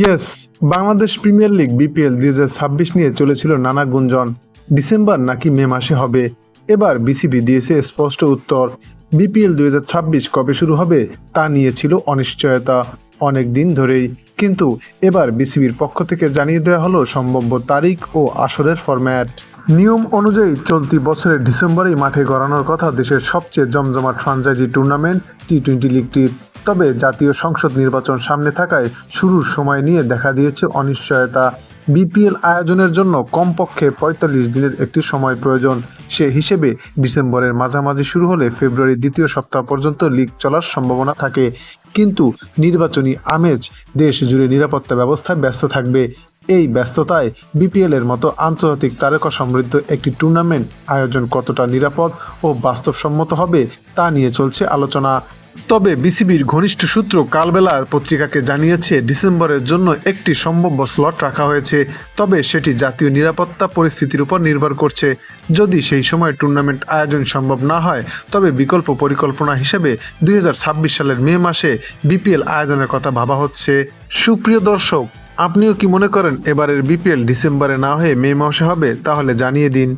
Yes Bangladesh premier league BPL দুই হাজার ছাব্বিশ নিয়ে চলেছিল নানা গুঞ্জন। ডিসেম্বর নাকি মে মাসে হবে। এবার বিসিবি দিয়েছে স্পষ্ট উত্তর। বিপিএল দু হাজার ছাব্বিশ কবে শুরু হবে তা নিয়ে ছিল অনিশ্চয়তা অনেক দিন ধরেই। কিন্তু এবার বিসিবির পক্ষ থেকে জানিয়ে দেওয়া হলো সম্ভাব্য তারিখ ও আসরের ফরম্যাট নিয়ম অনুযায়ী চলতি বছরের ডিসেম্বরেই মাঠে গড়ানোর কথা দেশের সবচেয়ে জমজমাট ফ্রাঞ্চাইজি টুর্নামেন্ট টি টোয়েন্টি লিগটির তবে জাতীয় সংসদ নির্বাচন সামনে থাকায় শুরুর সময় নিয়ে দেখা দিয়েছে অনিশ্চয়তা। বিপিএল আয়োজনের জন্য কমপক্ষে পঁয়তাল্লিশ দিনের একটি সময় প্রয়োজন। সে হিসেবে ডিসেম্বরের মাঝামাঝি শুরু হলে ফেব্রুয়ারির দ্বিতীয় সপ্তাহ পর্যন্ত লিগ চলার সম্ভাবনা থাকে। কিন্তু নির্বাচনী আমেজ দেশ জুড়ে নিরাপত্তা ব্যবস্থায় ব্যস্ত থাকবে। এই ব্যস্ততায় বিপিএলের মতো আন্তর্জাতিক তারকা সমৃদ্ধ একটি টুর্নামেন্ট আয়োজন কতটা নিরাপদ ও বাস্তবসম্মত হবে তা নিয়ে চলছে আলোচনা। তবে বিসিবির ঘনিষ্ঠ সূত্র কালবেলা পত্রিকাকে জানিয়েছে, ডিসেম্বরের জন্য একটি সম্ভাব্য স্লট রাখা হয়েছে। তবে সেটি জাতীয় নিরাপত্তা পরিস্থিতির উপর নির্ভর করছে। যদি সেই সময় টুর্নামেন্ট আয়োজন সম্ভব না হয়, তবে বিকল্প পরিকল্পনা হিসেবে দুই হাজার ছাব্বিশ সালের মে মাসে বিপিএল আয়োজনের কথা ভাবা হচ্ছে। সুপ্রিয় দর্শক, আপনিও কি মনে করেন এবারের বিপিএল ডিসেম্বরে না হয়ে মে মাসে হবে? তাহলে জানিয়ে দিন।